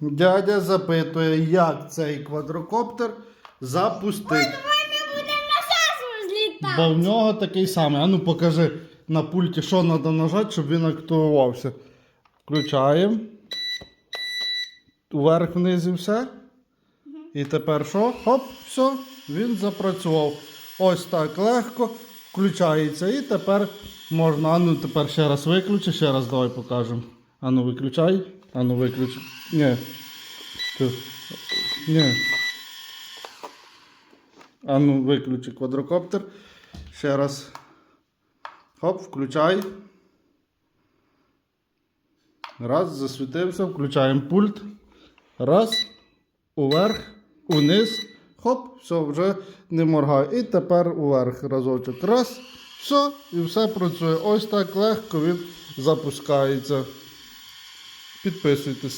Дядя запитує, як цей квадрокоптер запустити. Бо в нього такий самий. А ну покажи на пульті, що треба нажати, щоб він активувався. Включаємо. Вверх вниз і все. І тепер що? Хоп, все, він запрацював. Ось так легко включається. І тепер можна. А ну тепер ще раз виключи, ще раз давай покажемо. А ну виключай. А ну виключи. Ні. Ні. А ну виключи квадрокоптер. Ще раз. Хоп, включай. Раз, засвітився, включаємо пульт. Раз. Уверх, униз. Хоп, все, вже не моргає. І тепер уверх разочок. Раз. Все, і все працює. Ось так легко він запускається. Підписуйтесь.